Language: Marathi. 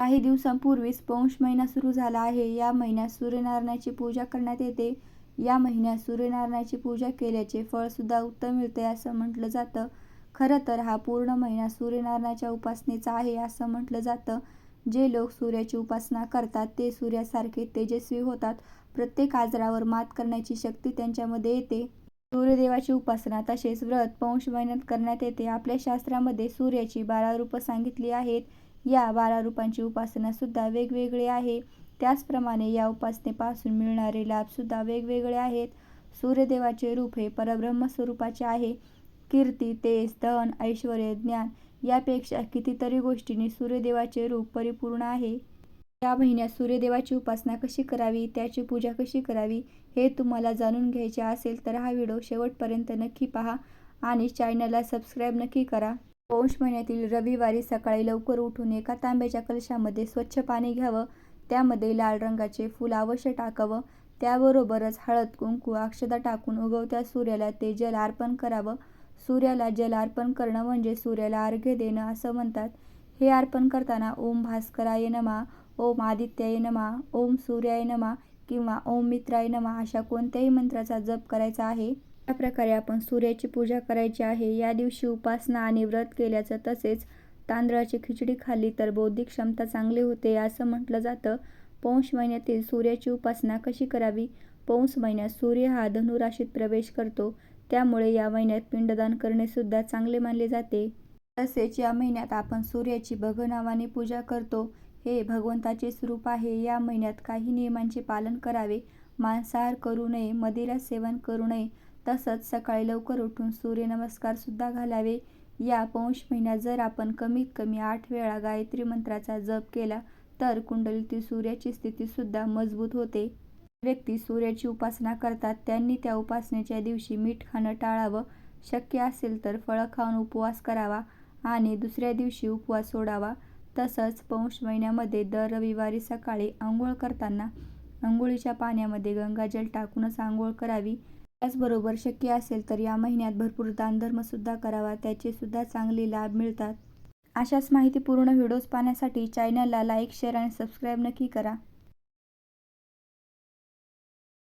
काही दिवसांपूर्वीच पौष महिना सुरू झाला आहे. या महिन्यात सूर्यनारायणाची पूजा करण्यात येते. या महिन्यात सूर्यनारायणाची पूजा केल्याचे फळसुद्धा उत्तम मिळते असं म्हटलं जातं. खरं तर हा पूर्ण महिना सूर्यनारायणाच्या उपासनेचा आहे असं म्हटलं जातं. जे लोक सूर्याची उपासना करतात ते सूर्यासारखे तेजस्वी होतात. प्रत्येक आजारावर मात करण्याची शक्ती त्यांच्यामध्ये येते. सूर्यदेवाची उपासना तसेच व्रत पौष महिन्यात करण्यात येते. आपल्या शास्त्रामध्ये सूर्याची बारा रूपं सांगितली आहेत. या बारा रूपांची उपासनासुद्धा वेगवेगळी आहे. त्याचप्रमाणे या उपासनेपासून मिळणारे लाभसुद्धा वेगवेगळे आहेत. सूर्यदेवाचे रूप हे परब्रह्म स्वरूपाचे आहे. कीर्ती, तेज, धन, ऐश्वर्य, ज्ञान यापेक्षा कितीतरी गोष्टींनी सूर्यदेवाचे रूप परिपूर्ण आहे. या महिन्यात सूर्यदेवाची उपासना कशी करावी, त्याची पूजा कशी करावी हे तुम्हाला जाणून घ्यायचे असेल तर हा व्हिडिओ शेवटपर्यंत नक्की पहा आणि चॅनलला सबस्क्राईब नक्की करा. पौष महिन्यातील रविवारी सकाळी लवकर उठून एका तांब्याच्या कलशामध्ये स्वच्छ पाणी घ्यावं. त्यामध्ये लाल रंगाचे फूल अवश्य टाकावं. त्याबरोबरच हळद, कुंकू, अक्षदा टाकून उगवत्या सूर्याला ते जल अर्पण करावं. सूर्याला जल अर्पण करणं म्हणजे सूर्याला अर्घ्य देणं असं म्हणतात. हे अर्पण करताना ओम भास्कराय नमः, ओम आदित्याय नमः, ओम सूर्याय नमा किंवा ओम मित्राय नमः अशा कोणत्याही मंत्राचा जप करायचा आहे. या प्रकारे आपण सूर्याची पूजा करायची आहे. या दिवशी उपासना आणि व्रत केल्याचं तसेच तांदळाची खिचडी खाल्ली तर बौद्धिक क्षमता चांगली होते असं म्हटलं जातं. पौष महिन्यातील सूर्याची उपासना कशी करावी? पौष महिन्यात सूर्य हा धनुराशीत प्रवेश करतो. त्यामुळे या महिन्यात पिंडदान करणेसुद्धा चांगले मानले जाते. तसेच या महिन्यात आपण सूर्याची भगनावाने पूजा करतो. हे भगवंताचे स्वरूप आहे. या महिन्यात काही नियमांचे पालन करावे. मांसाहार करू नये, मदिरा सेवन करू नये. तसंच सकाळी लवकर उठून सूर्यनमस्कारसुद्धा घालावे. या पौष महिन्यात जर आपण कमीत कमी आठ वेळा गायत्री मंत्राचा जप केला तर कुंडलीतील सूर्याची स्थितीसुद्धा मजबूत होते. व्यक्ती सूर्याची उपासना करतात त्यांनी त्या उपासनेच्या दिवशी मीठ खाणं टाळावं. शक्य असेल तर फळं खाऊन उपवास करावा आणि दुसऱ्या दिवशी उपवास सोडावा. तसंच पौष महिन्यामध्ये दर रविवारी सकाळी आंघोळ करताना आंघोळीच्या पाण्यामध्ये गंगाजल टाकूनच आंघोळ करावी. त्याचबरोबर शक्य असेल तर या महिन्यात भरपूर दानधर्मसुद्धा करावा. त्याचेसुद्धा चांगले लाभ मिळतात. अशाच माहितीपूर्ण व्हिडिओज पाहण्यासाठी चॅनलला लाईक, शेअर आणि सबस्क्राईब नक्की करा.